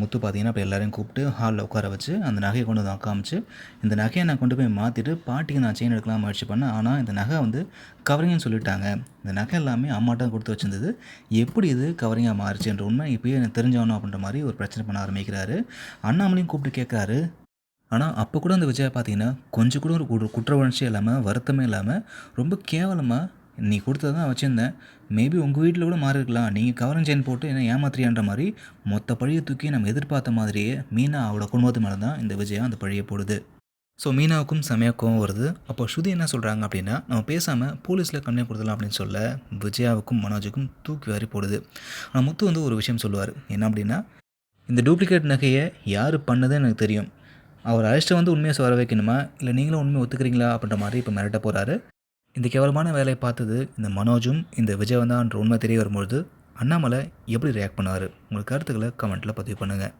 முத்து பார்த்தீங்கன்னா இப்போ எல்லாரையும் கூப்பிட்டு ஹாலில் உட்கார வச்சு அந்த நகையை கொண்டு வந்து காமிச்சு இந்த நகையை நான் கொண்டு போய் மாற்றிட்டு பாட்டிக்கு நான் செயின் எடுக்கலாம் முயற்சி பண்ணேன். ஆனால் இந்த நகை வந்து கவரிங்னு சொல்லிட்டாங்க. இந்த நகை எல்லாமே அம்மாட்டம் கொடுத்து வச்சிருந்தது. எப்படி இது கவரிங்காக மாறுச்சுன்ற உண்மை இப்போயே எனக்கு தெரிஞ்சவனும் அப்படின்ற மாதிரி ஒரு பிரச்சனை பண்ண ஆரம்பிக்கிறாரு. அண்ணாமலையும் கூப்பிட்டு கேட்குறாரு ஆனால் அப்போ கூட அந்த விஜயா பார்த்தீங்கன்னா கொஞ்சம் கூட ஒரு குற்ற உணர்ச்சி இல்லாமல் வருத்தமே இல்லாமல் ரொம்ப கேவலமாக நீ கொடுத்தது தான் வச்சுருந்தேன். மேபி உங்கள் வீட்டில் கூட மாறி இருக்கலாம். நீங்கள் கவரன் செயின் போட்டு என்ன ஏமாத்திரியான்ற மாதிரி மொத்த பழியை தூக்கி நம்ம எதிர்பார்த்த மாதிரியே மீனா அவளோட குடும்பத்து மேலே தான் இந்த விஜயா அந்த பழியை போடுது. ஸோ மீனாவுக்கும் செமையாக கோவம் வருது. அப்போ ஸ்ருதி என்ன சொல்கிறாங்க அப்படின்னா நம்ம பேசாமல் போலீஸில் கம்ப்ளைண்ட் கொடுத்தலாம் அப்படின்னு சொல்ல விஜயாவுக்கும் மனோஜுக்கும் தூக்கி வாரி போடுது. ஆனால் முத்து வந்து ஒரு விஷயம் சொல்லுவார். என்ன அப்படின்னா இந்த டூப்ளிகேட் நகையை யார் பண்ணதுன்னு எனக்கு தெரியும். அவர் அழைச்சிட்டு வந்து உண்மையை வர வைக்கணுமா? இல்லை நீங்களும் உண்மையை ஒத்துக்கிறீங்களா அப்படின்ற மாதிரி இப்போ மிரட்ட போகிறாரு இந்த கேவலமான வேலையை பார்த்தது இந்த மனோஜும் இந்த விஜயவந்தான்ற உண்மை தெரிய வரும்பொழுது அண்ணாமலை எப்படி ரியாக்ட் பண்ணார் உங்கள் கருத்துக்களை கமெண்ட்டில் பதிவு பண்ணுங்கள்